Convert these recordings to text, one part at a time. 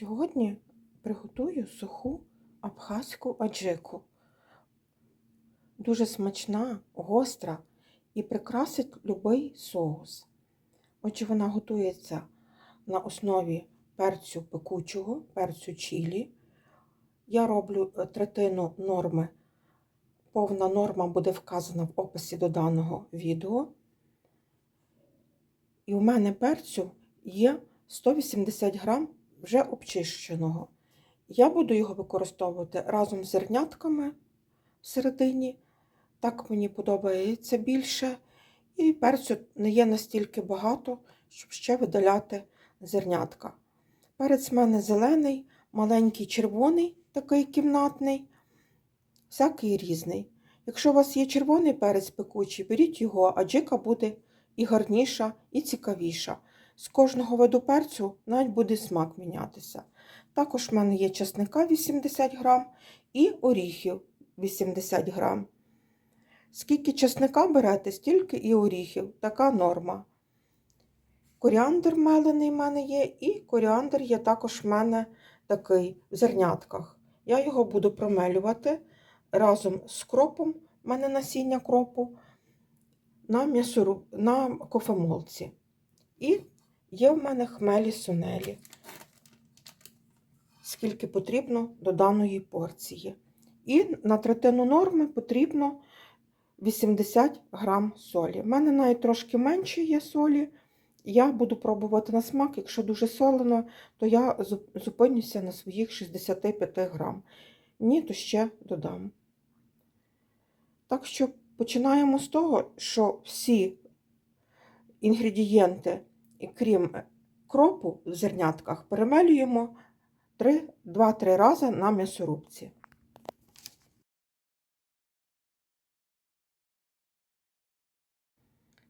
Сьогодні приготую суху абхазьку аджику. Дуже смачна, гостра і прикрасить любий соус. Отже, вона готується на основі перцю пекучого, перцю чилі. Я роблю е, третину норми. Повна норма буде вказана в описі до даного відео. І у мене перцю є 180 грам вже обчищеного. Я буду його використовувати разом з зернятками всередині. Так мені подобається більше. І перцю не є настільки багато, щоб ще видаляти зернятка. Перець в мене зелений, маленький червоний, такий кімнатний, всякий різний. Якщо у вас є червоний перець пекучий, беріть його, а джика буде і гарніша, і цікавіша. З кожного виду перцю навіть буде смак мінятися. Також в мене є чесника 80 грам і оріхів 80 грам. Скільки чесника берете, стільки і оріхів. Така норма. Коріандр мелений в мене є, і коріандр є також в мене такий в зернятках. Я його буду промелювати разом з кропом, в мене насіння кропу, на м'ясору, на кофемолці. І є в мене хмелі сунелі, скільки потрібно до даної порції. І на третину норми потрібно 80 грам солі. У мене навіть трошки менше є солі. Я буду пробувати на смак, якщо дуже солено, то я зупинюся на своїх 65 грам. Ні, то ще додам. Так що починаємо з того, що всі інгредієнти, крім кропу в зернятках, перемелюємо 2-3 рази на м'ясорубці.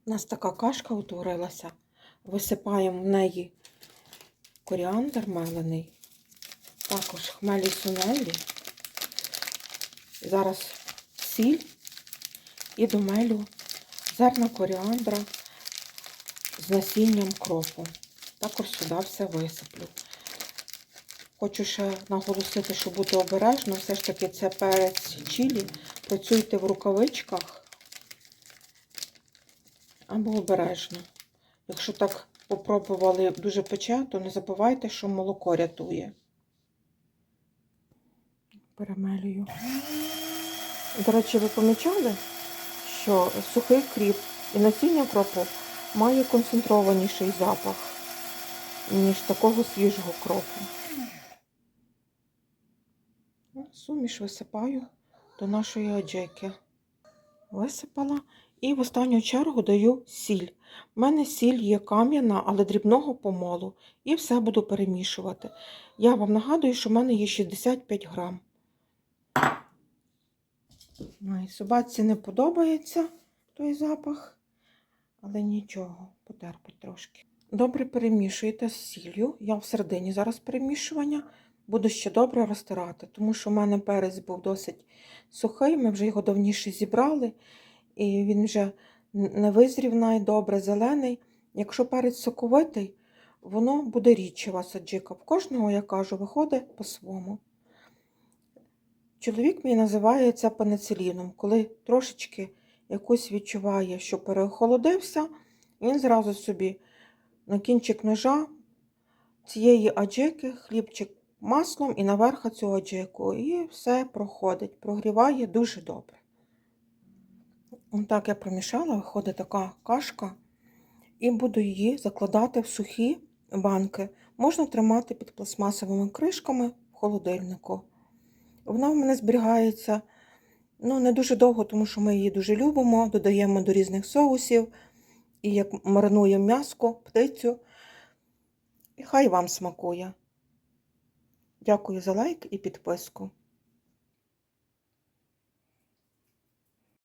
У нас така кашка утворилася. Висипаємо в неї коріандр мелений, також хмелі сунелі, зараз сіль і домелю зерна коріандра з насінням кропу. Також сюди все висиплю. Хочу ще наголосити, що бути обережно, все ж таки це перець чилі. Працюйте в рукавичках або обережно. Якщо так попробували дуже пече, то не забувайте, що молоко рятує. Перемелюю. До речі, ви помічали, що сухий кріп і насіння кропу має концентрованіший запах, ніж такого свіжого кропу. Суміш висипаю до нашої аджеки. Висипала. І в останню чергу даю сіль. У мене сіль є кам'яна, але дрібного помолу. І все буду перемішувати. Я вам нагадую, що в мене є 65 грам. Собаці не подобається той запах, але нічого, потерпить трошки. Добре перемішуєте з сіллю. Я в середині зараз перемішування. Буду ще добре розтирати, тому що в мене перець був досить сухий, ми вже його давніше зібрали і він вже не визрів навіть добре, зелений. Якщо перець соковитий, воно буде рідчева саджика. В кожного, я кажу, виходить по-своєму. Чоловік мій називає це. Коли трошечки якось відчуває, що переохолодився, він зразу собі на кінчик ножа цієї аджики, хлібчик маслом і наверх цю аджику. І все проходить, прогріває дуже добре. Так я промішала, виходить така кашка, і буду її закладати в сухі банки. Можна тримати під пластмасовими кришками в холодильнику. Вона в мене зберігається ну, не дуже довго, тому що ми її дуже любимо, додаємо до різних соусів, і як маринуємо м'яско, птицю. І хай вам смакує. Дякую за лайк і підписку.